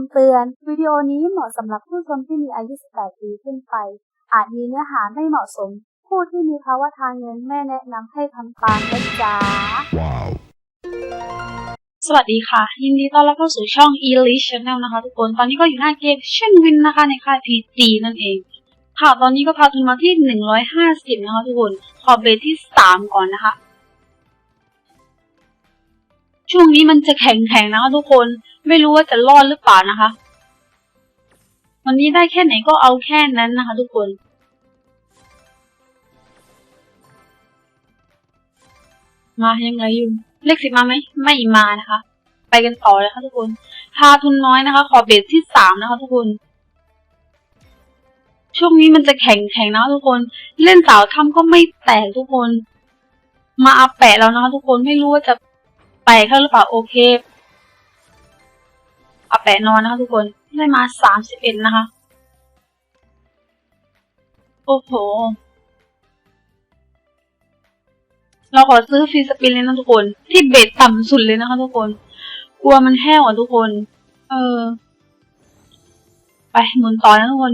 ำเตือน วิดีโอนี้เหมาะสำหรับผู้ชมที่มีอายุ 18 ปีขึ้นไป อาจมีเนื้อหาไม่เหมาะสม ผู้ที่มีภาวะทางเงินไม่แนะนำให้ทำตามนะจ๊ะ Wow. สวัสดีค่ะ ยินดีต้อนรับเข้าสู่ช่อง e l i s Channel นะคะทุกคน ตอนนี้ก็อยู่หน้าเกมเช่นวินนะคะในค่าย PG นั่นเอง ค่ะ ตอนนี้ก็พาทุนมาที่ 150 นะคะทุกคน ขอเบสที่ 3 ก่อนนะคะ ช่วงนี้มันจะแข็งๆนะคะทุกคน ไม่รู้ว่าจะรอดหรือเปล่านะคะ วันนี้ได้แค่ไหนก็เอาแค่นั้นนะคะ ทุกคน มายังไงอยู่ เลขสิบมาไหม ไม่มานะคะ ไปกันต่อเลยค่ะทุกคน พาทุนน้อยนะคะ ขอเบสที่สามนะคะ ทุกคนช่วงนี้มันจะแข็งแข็งนะะทุกคน เล่นสาวทำก็ไม่แตกทุกคน มาอาแปะแล้วนะคะทุกคนไม่รู้ว่าจะแตกเข้าหรือเปล่าโอเค อาแปะนอนนะคะทุกคนได้มาสามสิบเอ็ดนะคะ โอ้โห เราขอซื้อฟรีสปินเลยนะทุกคน ที่เบสต่ำสุดเลยนะคะทุกคน กลัวมันแห้วอะทุกคน เออ ไปหมุนต่อนะทุกคน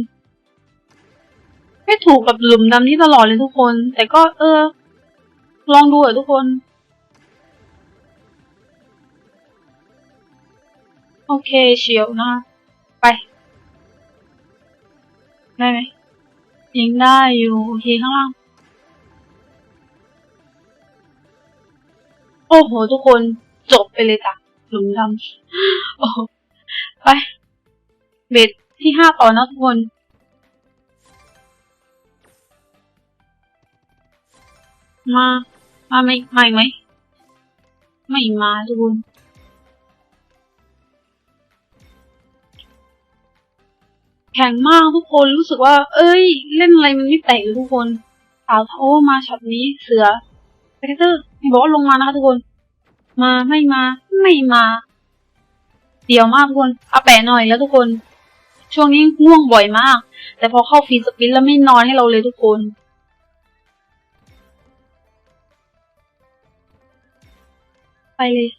ไม่ถูกกับหลุมดำนี้ตลอดเลยทุกคน แต่ก็เออ ลองดูอะทุกคน โอเคเฉียวนะ ไป ได้ไหมยิงได้อยู่โอเคข้างล่าง โอ้โห ทุกคนจบไปเลยจ้ะหลุมดำโอ้ไปเบสที่ห้าต่อนะทุกคนมา มาไหมมาอีกไหม ไม่มาทุกคน แข็งมากทุกคนรู้สึกว่า เอ้ย เล่นอะไรมันไม่แตกเลยทุกคนสาวโอมาช็อตนี้เสือไปเตอร์บอกว่าลงมานะคะทุกคน มาไม่มา ไม่มา เดี๋ยวมากทุกคนเอาแปะหน่อยแล้วทุกคน ช่วงนี้ง่วงบ่อยมาก แต่พอเข้าฟีสปินแล้วไม่นอนให้เราเลยทุกคนไปเลย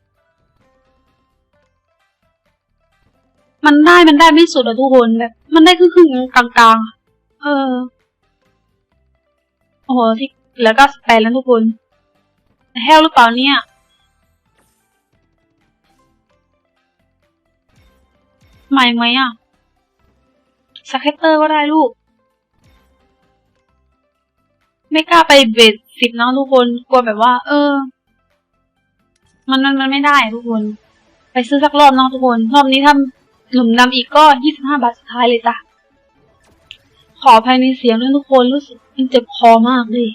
มันได้มันได้ไม่สุดอะทุกคนแบบ มันได้ครึ่งๆกลางๆ เออ โอ้โหที่แล้วก็แปดแล้วทุกคนแห้วหรือเปล่าเนี่ย ใหม่ไหมอะสเก็ตเตอร์ก็ได้ลูก ไม่กล้าไปเบสสิบนะทุกคน กลัวแบบว่า เออ มันมันมันไม่ได้ทุกคน ไปซื้อสักรอบนะทุกคน รอบนี้ถ้า หลุมดำอีกก็ยี่สิบห้าบาทสุดท้ายเลยจ้ะ ขอภายในเสียงด้วยทุกคนรู้สึกมันเจ็บคอมากเลย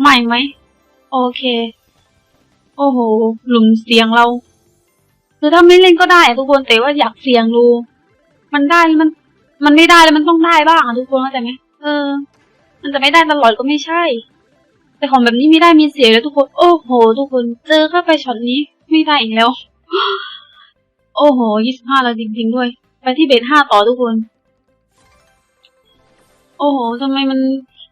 ใหม่ไหม โอเค โอ้โห หลุมเสียงเรา คือถ้าไม่เล่นก็ได้ทุกคนแต่ว่าอยากเสียงดู มันได้มัน มันไม่ได้แล้วมันต้องได้บ้างอะทุกคนเข้าใจไหมเออ มันจะไม่ได้ตลอดก็ไม่ใช่ แต่ของแบบนี้ไม่ได้มีเสียแล้วทุกคน โอ้โห ทุกคนเจอเข้าไปช็อตนี้ไม่ได้อีกแล้ว โอ้โหยี่สิบห้าแล้วจริงๆด้วย ไปที่เบสห้าต่อทุกคน โอ้โหทำไมมัน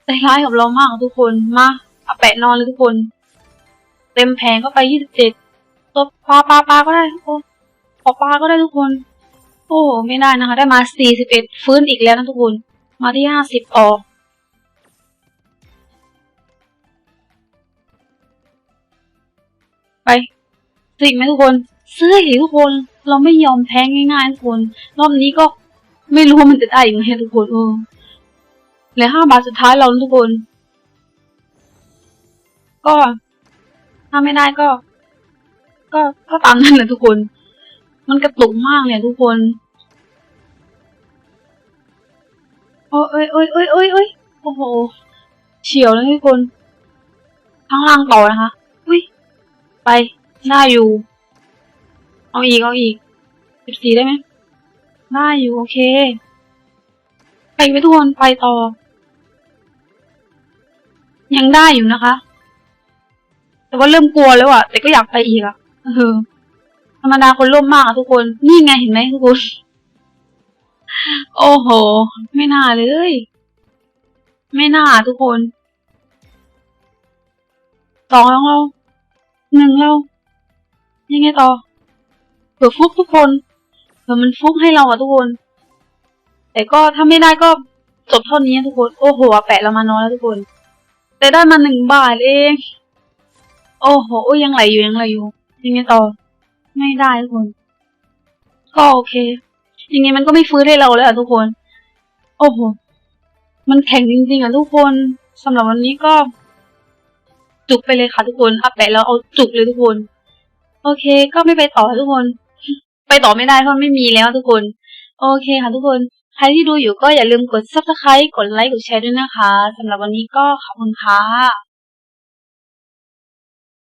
ใจร้ายกับเรามากทุกคนมาเอาแปะนอนเลยทุกคน เต็มแผงก็ไปยี่สิบเจ็ดตัวปลาปลาปลาก็ได้โอ้ปลาปลาก็ได้ทุกคน โอ้โหไม่ได้นะคะ ได้มาสี่สิบเอ็ดฟื้นอีกแล้วนะทุกคน มาที่ห้าสิบต่อ ไปซื้ออีกไหมทุกคนซื้ออีกทุกคน เราไม่ยอมแพ้ง่ายๆทุกคน รอบนี้ก็ไม่รู้ว่ามันจะได้อีกไหมทุกคนเออเหลือห้าบาทสุดท้ายเราทุกคน ก็ถ้าไม่ได้ก็ ก็ก็ตามนั้นแหละทุกคน มันกระตุกมากเลยทุกคนโอ้ยเอ้ยเอ้ยเอ้ยเอ้ยโอ้โหเฉียวเลยทุกคนข้างล่างต่อนะคะ ไปได้อยู่ เอาอีก เอาอีกสิบสี่ได้ไหมได้อยู่ โอเค ไปไปทุกคนไปต่อ ยังได้อยู่นะคะ แต่ว่าเริ่มกลัวแล้วอะแต่ก็อยากไปอีกอะเออธรรมดาคนร่วมมากอะทุกคน นี่ไงเห็นไหมทุกคน โอ้โห ไม่น่าเลย ไม่น่าทุกคนสองของเรา หนึ่งเรายังไงต่อเผื่อฟุกทุกคนเผื่อมันฟุกให้เราอะทุกคน แต่ก็ถ้าไม่ได้ก็จบเท่านี้ทุกคน โอ้โหแปะเรามาน้อยแล้วทุกคน แต่ได้มาหนึ่งบาทเอง โอ้โหโอ้ยังไหลอยู่ยังไหลอยู่ ยังไงต่อ ไม่ได้ทุกคน ก็โอเค ยังไงมันก็ไม่ฟื้นให้เราแล้วอะทุกคน โอ้โห มันแข็งจริงๆอะทุกคนสำหรับวันนี้ก็ จุกไปเลยค่ะทุกคนอัปแปะแล้วเอาจุกเลยทุกคน โอเค ก็ไม่ไปต่อทุกคน ไปต่อไม่ได้เพราะไม่มีแล้วทุกคน โอเคค่ะทุกคนใครที่ดูอยู่ก็อย่าลืมกด subscribe กดไลค์กดแชร์ด้วยนะคะสำหรับวันนี้ก็ขอบคุณค่ะ